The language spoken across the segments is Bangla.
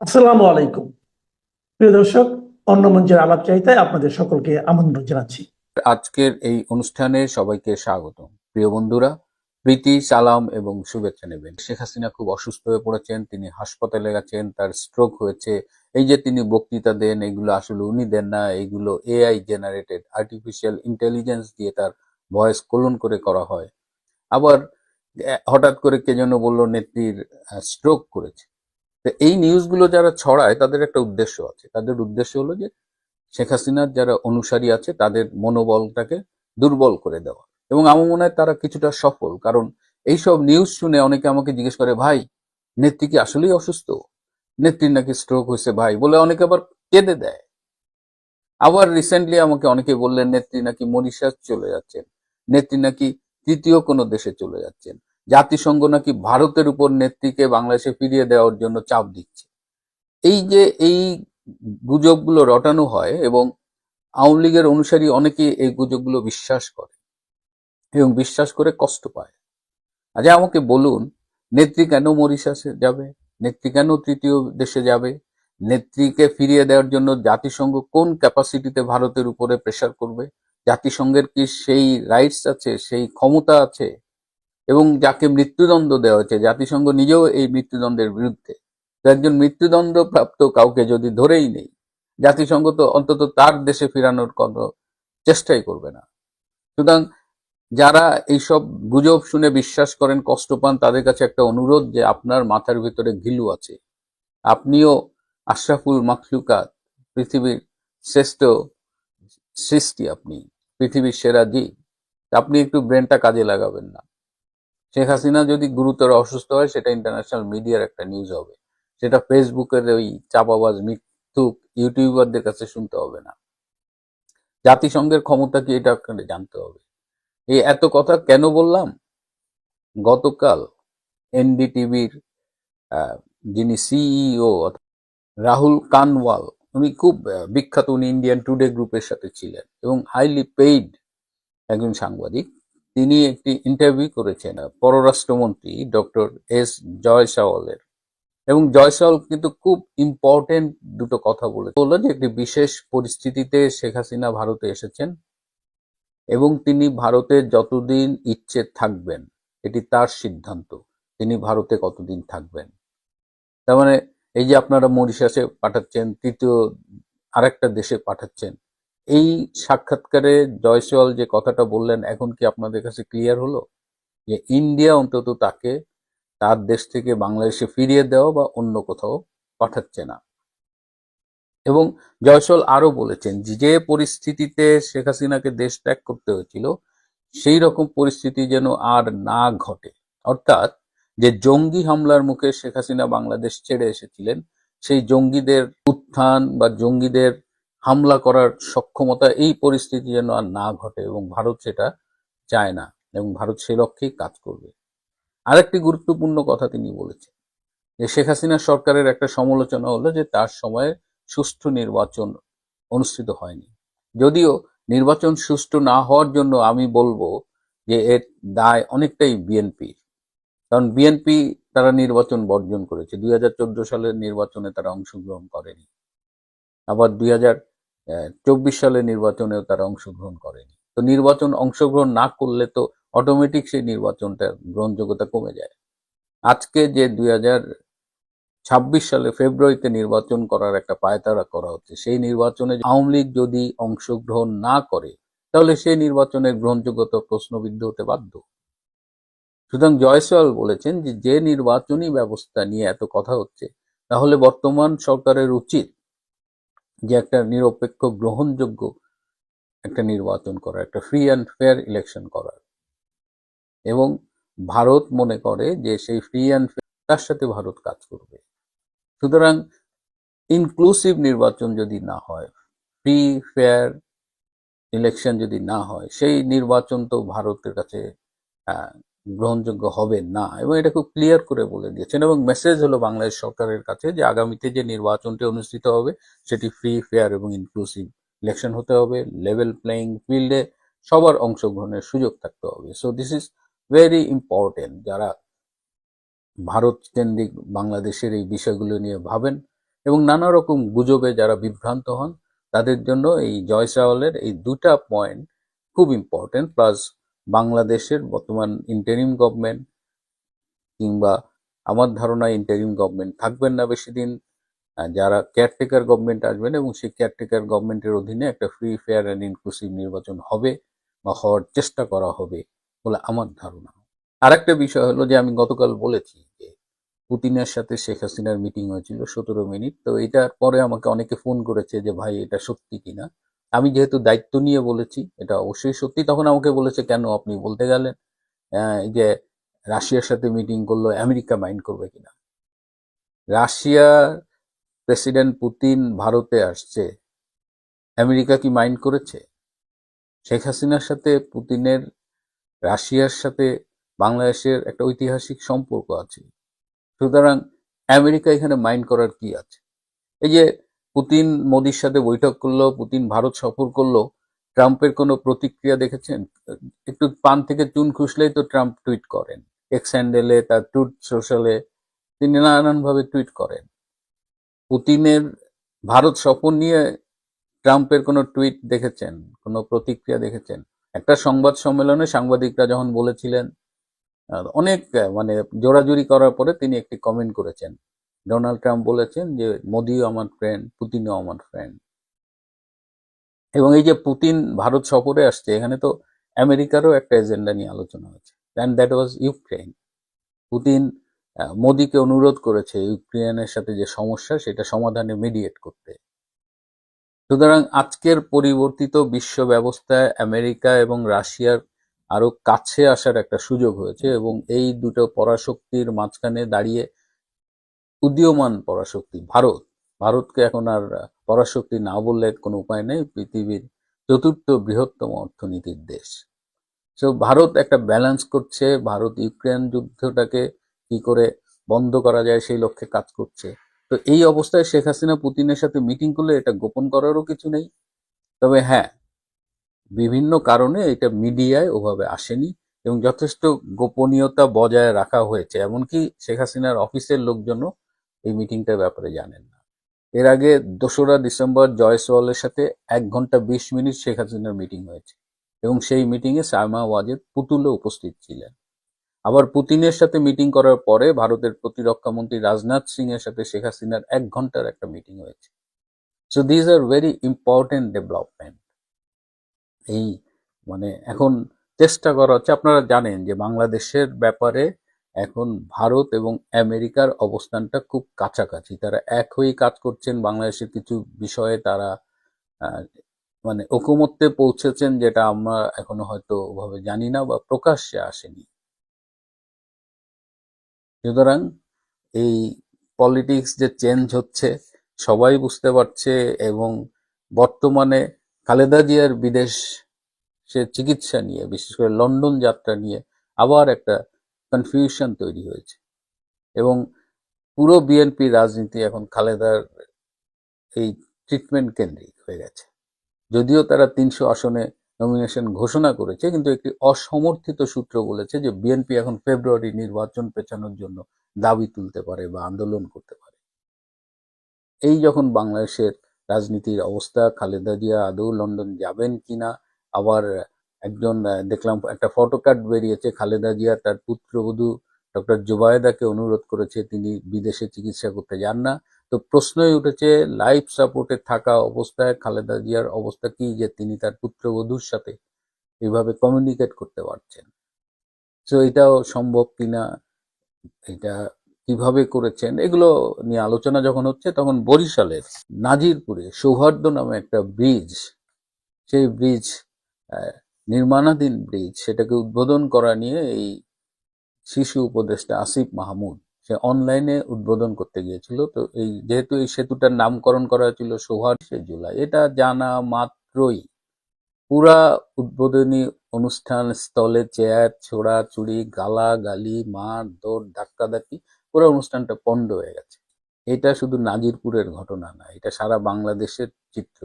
আসসালামু আলাইকুম। প্রিয় দর্শক, অন্য মঞ্চের আলাপ চাইতায় আপনাদের সকলকে আমন্ত্রণ জানাচ্ছি। আজকের এই অনুষ্ঠানে সবাইকে স্বাগত প্রিয় বন্ধুরা, প্রীতি, সালাম এবং শুভেচ্ছা নেবেন। শেখ হাসিনা খুব অসুস্থ হয়ে পড়েছেন, তিনি হাসপাতালে গেছেন, তার স্ট্রোক হয়েছে। এই যে তিনি বক্তৃতা দেন, এগুলো আসলে উনি দেন না, এগুলো এআই জেনারেটেড আর্টিফিশিয়াল ইন্টেলিজেন্স দিয়ে তার ভয়েস কলন করে করা হয়। আবার হঠাৎ করে কে যেন বলল, নেত্রীর স্ট্রোক করেছে। তো এই নিউজগুলো যারা ছড়ায়, তাদের একটা উদ্দেশ্য আছে। তাদের উদ্দেশ্য হলো যে, শেখ হাসিনার যারা অনুসারী আছে, তাদের মনোবলটাকে দুর্বল করে দেওয়া। এবং আমার মনে হয় তারা কিছুটা সফল। কারণ এইসব নিউজ শুনে অনেকে আমাকে জিজ্ঞেস করে, ভাই, নেত্রী কি আসলেই অসুস্থ? নেত্রীর নাকি স্ট্রোক হয়েছে ভাই? বলে অনেকে আবার কেঁদে দেয়। আবার রিসেন্টলি আমাকে অনেকে বললেন, নেত্রী নাকি মরিশাস চলে যাচ্ছেন। নেত্রী নাকি তৃতীয় কোনো দেশে চলে যাচ্ছেন। জাতিসংঘ নাকি ভারতের উপর নেত্রীকে বাংলাদেশে ফিরিয়ে দেওয়ার জন্য চাপ দিচ্ছে। এই যে এই গুজবগুলো রটানো হয় এবং আওয়ামী লীগের অনুসারী অনেকে এই গুজবগুলো বিশ্বাস করে এবং বিশ্বাস করে কষ্ট পায়। আচ্ছা আমাকে বলুন, নেত্রী কেন মরিশাসে যাবে? নেত্রী কেন তৃতীয় দেশে যাবে? নেত্রীকে ফিরিয়ে দেওয়ার জন্য জাতিসংঘ কোন ক্যাপাসিটিতে ভারতের উপরে প্রেসার করবে? জাতিসংঘের কি সেই রাইটস আছে, সেই ক্ষমতা আছে? এবং যাকে মৃত্যুদণ্ড দেওয়া হয়েছে, জাতিসংঘ নিজেও এই মৃত্যুদণ্ডের বিরুদ্ধে। একজন মৃত্যুদণ্ড প্রাপ্ত কাউকে যদি ধরেই নেই, জাতিসংঘ তো অন্তত তার দেশে ফিরানোর কোনো চেষ্টাই করবে না। সুতরাং যারা এইসব গুজব শুনে বিশ্বাস করেন, কষ্ট পান, তাদের কাছে একটা অনুরোধ যে আপনার মাথার ভিতরে ঘিলু আছে। আপনিও আশরাফুল মাখলুকাত, পৃথিবীর শ্রেষ্ঠ সৃষ্টি আপনি, পৃথিবীর সেরা জীব। আপনি একটু ব্রেনটা কাজে লাগাবেন না। শেখ হাসিনা যদি গুরুতর অসুস্থ হয়, সেটা ইন্টারন্যাশনাল মিডিয়ার একটা নিউজ হবে। সেটা ফেসবুকের ওই চাপাবাজ মিথ্যুক ইউটিউবারদের কাছে শুনতে হবে না। জাতিসংঘের ক্ষমতা কি এটা জানতে হবে। এই এত কথা কেন বললাম? গতকাল এনডিটিভির যিনি সিইও রাহুল কানওয়াল, উনি খুব বিখ্যাত, উনি ইন্ডিয়ান টুডে গ্রুপের সাথে ছিলেন এবং হাইলি পেইড একজন সাংবাদিক। তিনি একটি ইন্টারভিউ করেছেন পররাষ্ট্রমন্ত্রী ডক্টর এস জয়সাওয়ালের। এবং জয়সাওয়াল কিন্তু খুব ইম্পর্টেন্ট দুটো কথা বলে বলল যে একটি বিশেষ পরিস্থিতিতে শেখ হাসিনা ভারতে এসেছেন এবং তিনি ভারতে যতদিন ইচ্ছে থাকবেন, এটি তার সিদ্ধান্ত, তিনি ভারতে কতদিন থাকবেন। তার মানে এই যে আপনারা মরিশাসে পাঠাচ্ছেন, তৃতীয় আরেকটা দেশে পাঠাচ্ছেন এই সাক্ষাৎকারে জয়সওয়াল যে কথাটা বললেন, এখন কি আপনাদের কাছে ক্লিয়ার হলো? যে ইন্ডিয়া অন্তত তাকে তার দেশ থেকে বাংলাদেশে ফিরিয়ে দেওয়া বা অন্য কোথাও পাঠাচ্ছে না। এবং জয়সওয়াল আরও বলেছেন যে পরিস্থিতিতে শেখ হাসিনাকে দেশ ত্যাগ করতে হয়েছিল, সেই রকম পরিস্থিতি যেন আর না ঘটে। অর্থাৎ যে জঙ্গি হামলার মুখে শেখ হাসিনা বাংলাদেশ ছেড়ে এসেছিলেন, সেই জঙ্গিদের উত্থান বা জঙ্গিদের হামলা করার সক্ষমতা এই পরিস্থিতি যেন আর না ঘটে এবং ভারত সেটা চায় না এবং ভারত সে লক্ষ্যেই কাজ করবে। আরেকটি গুরুত্বপূর্ণ কথা তিনি বলেছেন যে শেখ হাসিনা সরকারের একটা সমালোচনা হলো যে তার সময়ে সুষ্ঠু নির্বাচন অনুষ্ঠিত হয়নি। যদিও নির্বাচন সুষ্ঠু না হওয়ার জন্য আমি বলব যে এর দায় অনেকটাই বিএনপির। কারণ বিএনপি তারা নির্বাচন বর্জন করেছে। দুই হাজার চোদ্দ সালের নির্বাচনে তারা অংশগ্রহণ করেনি। আবার দুই হাজার চব্বিশ সালের নির্বাচনেও তারা অংশগ্রহণ করেনি। তো নির্বাচন অংশগ্রহণ না করলে তো অটোমেটিক সেই নির্বাচনটা গ্রহণযোগ্যতা কমে যায়। আজকে যে দুই ছাব্বিশ সালে ফেব্রুয়ারিতে নির্বাচন করার একটা পায়তারা করা হচ্ছে, সেই নির্বাচনে আওয়ামী লীগ যদি অংশগ্রহণ না করে, তাহলে সেই নির্বাচনের গ্রহণযোগ্যতা প্রশ্নবিদ্ধ হতে বাধ্য। সুতরাং জয়সওয়াল বলেছেন যে যে নির্বাচনী ব্যবস্থা নিয়ে এত কথা হচ্ছে, তাহলে বর্তমান সরকারের উচিত যে একটা নিরপেক্ষ গ্রহণযোগ্য একটা নির্বাচন করা একটা ফ্রি অ্যান্ড ফেয়ার ইলেকশন করার। এবং ভারত মনে করে যে সেই ফ্রি অ্যান্ড তার সাথে ভারত কাজ করবে। সুতরাং ইনক্লুসিভ নির্বাচন যদি না হয় ফ্রি ফেয়ার ইলেকশন যদি না হয়, সেই নির্বাচন তো ভারতের কাছে গ্রহণযোগ্য হবে না এবং এটা খুব ক্লিয়ার করে বলে দিয়েছেন এবং মেসেজ হলো বাংলাদেশ সরকারের কাছে যে আগামীতে যে নির্বাচনটি অনুষ্ঠিত হবে, সেটি ফ্রি ফেয়ার এবং ইনক্লুসিভ ইলেকশন হতে হবে লেভেল প্লেইং ফিল্ডে সবার অংশগ্রহণের সুযোগ থাকতে হবে। So this is very important যারা ভারত কেন্দ্রিক বাংলাদেশের এই বিষয়গুলো নিয়ে ভাবেন এবং নানা রকম গুজবে যারা বিভ্রান্ত হন, তাদের জন্য এই জয়স রাওয়ালের এই দুটা পয়েন্ট খুব ইম্পর্টেন্ট প্লাস বাংলাদেশের বর্তমান ইন্টারিম গভর্নমেন্ট কিংবা আমার ধারণা ইন্টারিম গভর্নমেন্ট থাকবেন না বেশি দিন যারা কেয়ারটেকার গভর্নমেন্ট আসবেন এবং সেই কেয়ারটেকার গভর্নমেন্টের অধীনে একটা ফ্রি ফেয়ার অ্যান্ড ইনক্লুসিভ নির্বাচন হবে বা হওয়ার চেষ্টা করা হবে বলে আমার ধারণা। আর একটা বিষয় হলো যে আমি গতকাল বলেছি যে পুতিনের সাথে শেখ হাসিনার মিটিং হয়েছিল সতেরো মিনিট, তো এটার পরে আমাকে অনেকে ফোন করেছে যে ভাই এটা সত্যি কিনা? আমি যেহেতু দায়িত্ব নিয়ে বলেছি, এটা অবশ্যই সত্যি। তখন আমাকে বলেছে, কেন আপনি বলতে গেলেন যে রাশিয়ার সাথে মিটিং করল, আমেরিকা মাইন্ড করবে কিনা? রাশিয়া প্রেসিডেন্ট পুতিন ভারতে আসছে। আমেরিকা কি মাইন্ড করেছে? শেখ হাসিনার সাথে পুতিনের, রাশিয়ার সাথে বাংলাদেশের একটা ঐতিহাসিক সম্পর্ক আছে। সুতরাং আমেরিকা এখানে মাইন্ড করার কি আছে? এই যে পুতিন মোদির সাথে বৈঠক করল, পুতিন ভারত সফর করল, ট্রাম্পের কোনো প্রতিক্রিয়া দেখেছেন? একটু পান থেকে চুন খুসলেই তো ট্রাম্প টুইট করেন। এক্স হ্যান্ডেলে তার টুইট সোশ্যালে তিনি নানানভাবে টুইট করেন। পুতিনের ভারত সফর নিয়ে ট্রাম্পের কোনো টুইট দেখেছেন? কোনো প্রতিক্রিয়া দেখেছেন? একটা সংবাদ সম্মেলনে সাংবাদিকরা যখন বলেছিলেন অনেক মানে জোরাজুরি করার পরে তিনি একটি কমেন্ট করেছেন। ডোনাল্ড ট্রাম্প বলেছেন যে, মোদিও আমার ফ্রেন্ড পুতিনও আমার ফ্রেন্ড এবং এই যে পুতিন ভারত সফরে আসছে, এখানে তো আমেরিকারও একটা এজেন্ডা নিয়ে আলোচনা হয়েছে। And that was Ukraine Putin মোদিকে অনুরোধ করেছে ইউক্রেনের সাথে যে সমস্যা, সেটা সমাধানে মিডিয়েট করতে। সুতরাং আজকের পরিবর্তিত বিশ্ব ব্যবস্থায় আমেরিকা এবং রাশিয়ার আরও কাছে আসার একটা সুযোগ হয়েছে এবং এই দুটো পরাশক্তির মাঝখানে দাঁড়িয়ে উদীয়মান পরাশক্তি, ভারত। ভারতকে এখন আর পরাশক্তি না বললে কোনো উপায় নেই। পৃথিবীর চতুর্থ বৃহত্তম অর্থনীতির দেশ। তো ভারত একটা ব্যালেন্স করছে। ভারত ইউক্রেন যুদ্ধটাকে কি করে বন্ধ করা যায় সেই লক্ষ্যে কাজ করছে। তো এই অবস্থায় শেখ হাসিনা পুতিনের সাথে মিটিং করলে এটা গোপন করারও কিছু নেই। তবে হ্যাঁ বিভিন্ন কারণে এটা মিডিয়ায় ওভাবে আসেনি এবং যথেষ্ট গোপনীয়তা বজায় রাখা হয়েছে। এমনকি শেখ হাসিনার অফিসের লোকজনও এই মিটিংটার ব্যাপারে জানেন না। এর আগে দোসরা ডিসেম্বর জয়সওয়ালের সাথে এক ঘণ্টা বিশ মিনিট শেখ হাসিনার মিটিং হয়েছে এবং সেই মিটিংয়ে সায়মা ওয়াজেদ পুতুলও উপস্থিত ছিলেন। আবার পুতিনের সাথে মিটিং করার পরে ভারতের প্রতিরক্ষা মন্ত্রী রাজনাথ সিং এর সাথে শেখ হাসিনার এক ঘণ্টার একটা মিটিং হয়েছে। So these are very important development এই মানে এখন চেষ্টা করা হচ্ছে। আপনারা জানেন যে বাংলাদেশের ব্যাপারে এখন ভারত এবং আমেরিকার অবস্থানটা খুব কাছাকাছি। তারা এক হয়েই কাজ করছেন, বাংলাদেশের কিছু বিষয়ে তারা মানে ঐকমত্যে পৌঁছেছেন যেটা আমরা এখনও হয়তো ওভাবে জানি না বা প্রকাশ্যে আসেনি। সুতরাং এই পলিটিক্স যে চেঞ্জ হচ্ছে, সবাই বুঝতে পারছে এবং বর্তমানে খালেদা জিয়ার বিদেশ সে চিকিৎসা নিয়ে, বিশেষ করে লন্ডন যাত্রা নিয়ে আবার একটা কনফিউশন তৈরি হয়েছে। এবং পুরো বিএনপি রাজনীতি এখন খালেদার এই ট্রিটমেন্ট কেন্দ্রিক হয়ে গেছে। যদিও তারা তিনশো আসনে নমিনেশন ঘোষণা করেছে, কিন্তু একটি অসমর্থিত সূত্র বলেছে যে বিএনপি এখন ফেব্রুয়ারি নির্বাচন পেছানোর জন্য দাবি তুলতে পারে বা আন্দোলন করতে পারে। এই যখন বাংলাদেশের রাজনীতির অবস্থা, খালেদা জিয়া আদৌ লন্ডন যাবেন কিনা, আবার একজন দেখলাম একটা ফটোকার্ড বেরিয়েছে, খালেদা জিয়া তার পুত্রবধূ ডক্টর জুবায়েদাকে অনুরোধ করেছে, তিনি বিদেশে চিকিৎসা করতে যান না। তো প্রশ্নই উঠেছে, লাইফ সাপোর্টে থাকা অবস্থায় খালেদা জিয়ার অবস্থা কি যে তিনি তার পুত্রবধূর সাথে এইভাবে কমিউনিকেট করতে পারছেন? তো এটাও সম্ভব কিনা? এটা কীভাবে করেছেন? এগুলো নিয়ে আলোচনা যখন হচ্ছে, তখন বরিশালের নাজিরপুরে সৌহার্দ্য নামে একটা ব্রিজ, সেই ব্রিজ নির্মাণাধীন ব্রিজ, সেটাকে উদ্বোধন করা নিয়ে এই শিশু উপদেষ্টা আসিফ মাহমুদ, সে অনলাইনে উদ্বোধন করতে গিয়েছিল। তো এই যেহেতু এই সেতুটার নামকরণ করা হয়েছিল সৌহার্দ্য জুলাই, এটা জানা মাত্রই। পুরা উদ্বোধনী অনুষ্ঠান স্থলে চেয়ার, ছোড়া, চুড়ি গালা গালি মার দৌড় ধাক্কাধাক্কি, পুরো অনুষ্ঠানটা পণ্ড হয়ে গেছে। এটা শুধু নাজিরপুরের ঘটনা না, এটা সারা বাংলাদেশের চিত্র।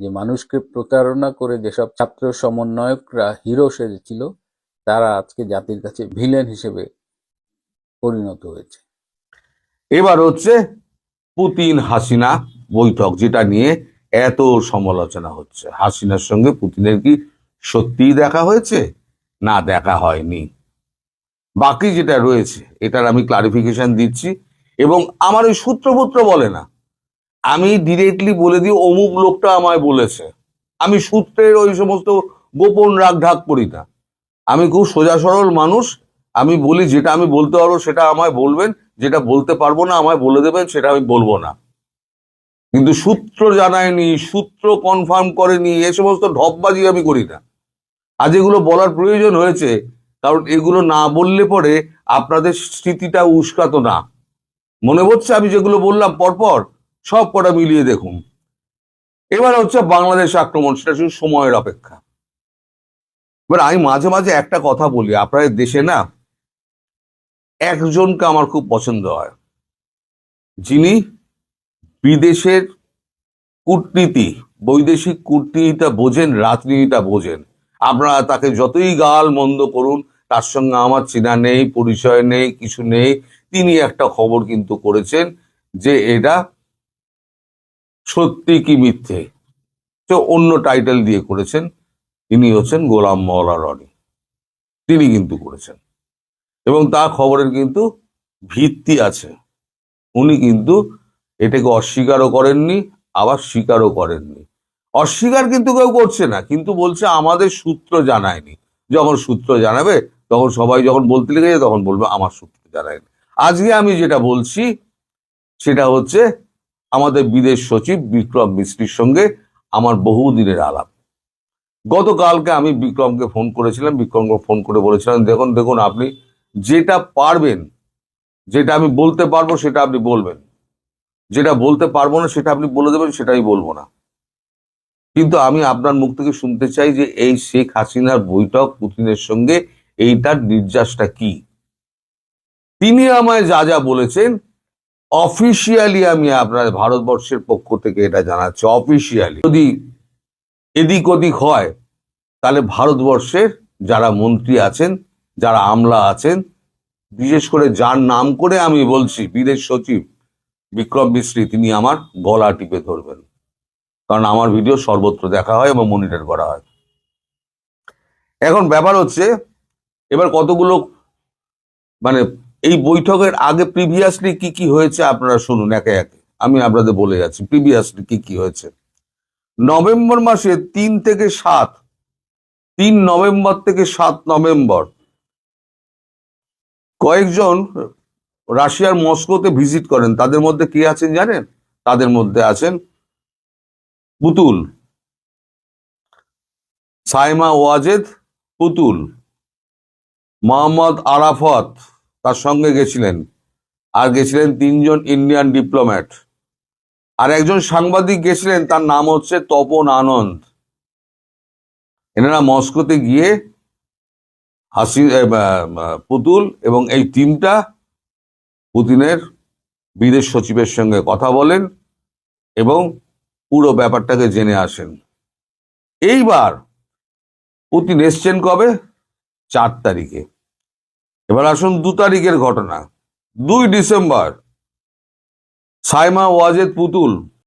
যে মানুষকে প্রতারণা করে যেসব ছাত্র সমন্বয়করা হিরো সেজেছিল, তারা আজকে জাতির কাছে ভিলেন হিসেবে পরিণত হয়েছে। এবার হচ্ছে পুতিন হাসিনা বৈঠক, যেটা নিয়ে এত সমালোচনা হচ্ছে। হাসিনার সঙ্গে পুতিনের কি সত্যিই দেখা হয়েছে? না, দেখা হয়নি। বাকি যেটা রয়েছে, এটার আমি ক্লারিফিকেশন দিচ্ছি। এবং আমার ওই সূত্রপুত্র বলে না আমি ডিরেক্টলি বলে দিই, অমুক লোকটা আমায় বলেছে। আমি সূত্রের ওই সমস্ত গোপন রাগ ঢাক করি না। আমি খুব সোজা সরল মানুষ। আমি বলি, যেটা আমি বলতে পারব সেটা আমায় বলবেন, যেটা বলতে পারব না আমায় বলে দেবেন, সেটা আমি বলব না। কিন্তু সূত্র জানায়নি, সূত্র কনফার্ম করেনি, এ সমস্ত ঢপবাজি আমি করি না। আজ এগুলো বলার প্রয়োজন হয়েছে, কারণ এগুলো না বললে পরে আপনাদের স্মৃতিটা উস্কাত না। মনে হচ্ছে আমি যেগুলো বললাম পরপর সব কটা মিলিয়ে দেখুন। এবার হচ্ছে বাংলাদেশ আক্রমণ, সেটা শুধু সময়ের অপেক্ষা। এবার আমি মাঝে মাঝে একটা কথা বলি, আপনাদের দেশে না একজনকে আমার খুব পছন্দ হয়। যিনি বিদেশের কূটনীতি, বৈদেশিক কূটনীতিটা বোঝেন, রাজনীতিটা বোঝেন। আপনারা তাকে যতই গাল মন্দ করুন, তার সঙ্গে আমার চেনা নেই, পরিচয় নেই, কিছু নেই, তিনি একটা খবর কিন্তু করেছেন যে এটা সত্যি কি মিথ্যে? তো অন্য টাইটেল দিয়ে করেছেন, তিনি হচ্ছেন গোলাম মওলা রনি। তিনি কিন্তু করেছেন। এবং তার খবরের কিন্তু ভিত্তি আছে। উনি কিন্তু এটাকে অস্বীকারও করেননি, আবার স্বীকারও করেননি। অস্বীকার কিন্তু কেউ করছে না, কিন্তু বলছে আমাদের সূত্র জানায়নি। যখন সূত্র জানাবে, তখন সবাই যখন বলতে লেগে তখন বলবে আমার সূত্র জানায়নি। আজকে আমি যেটা বলছি, সেটা হচ্ছে আমাদের বিদেশ সচিব বিক্রম মিস্ত্রির সঙ্গে আমার বহুদিনের আলাপ। গতকালকে আমি বিক্রমকে ফোন করেছিলাম, বিক্রমকে ফোন করে বলেছিলাম, দেখুন দেখুন, আপনি যেটা পারবেন, যেটা আমি বলতে পারব, সেটা আপনি বলবেন। যেটা বলতে পারব না, সেটা আপনি বলে দেবেন সেটা আমি বলব না। কিন্তু আমি আপনার মুখ থেকে শুনতে চাই যে এই শেখ হাসিনার বৈঠক পুতিনের সঙ্গে এইটার নির্যাসটা কি। তিনি আমায় যা যা বলেছেন অফিসিয়ালি আমি আপনার ভারতবর্ষের পক্ষ থেকে এটা জানাচ্ছি অফিসিয়ালি যদি এদিক ওদিক হয়, তাহলে ভারতবর্ষের যারা মন্ত্রী আছেন, যারা আমলা আছেন, বিশেষ করে যার নাম করে আমি বলছি, বিদেশ সচিব বিক্রম মিশ্রী, তিনি আমার গলা টিপে ধরবেন। কারণ আমার ভিডিও সর্বত্র দেখা হয় এবং মনিটর করা হয়। এখন ব্যাপার হচ্ছে, এবার কতগুলো মানে এই বৈঠকের আগে প্রিভিয়াসলি কি কি হয়েছে আপনারা শুনুন একে একে। আমি আপনাদের বলে যাচ্ছি প্রিভিয়াসলি কি কি হয়েছে। নভেম্বর মাসে তিন থেকে সাত, তিন নভেম্বর থেকে সাত নভেম্বর, কয়েকজন রাশিয়ার মস্কোতে ভিজিট করেন। তাদের মধ্যে কে আছেন জানেন? তাদের মধ্যে আছেন পুতুল, সাইমা ওয়াজেদ পুতুল, মোহাম্মদ আরাফত তার সঙ্গে গেছিলেন। আর গেছিলেন তিনজন ইন্ডিয়ান ডিপ্লোম্যাট আর একজন সাংবাদিক গেছিলেন, তার নাম হচ্ছে তপন আনন্দ। এনারা মস্কোতে গিয়ে হাসি পুতুল এবং এই টিমটা পুতিনের বিদেশ সচিবের সঙ্গে কথা বলেন এবং পুরো ব্যাপারটাকে জেনে আসেন। এইবার পুতিন এসছেন কবে? চার তারিখে। এবার আসুন দু তারিখের ঘটনা। দুই ডিসেম্বর সাইমা ওয়াজেদ পুতুল।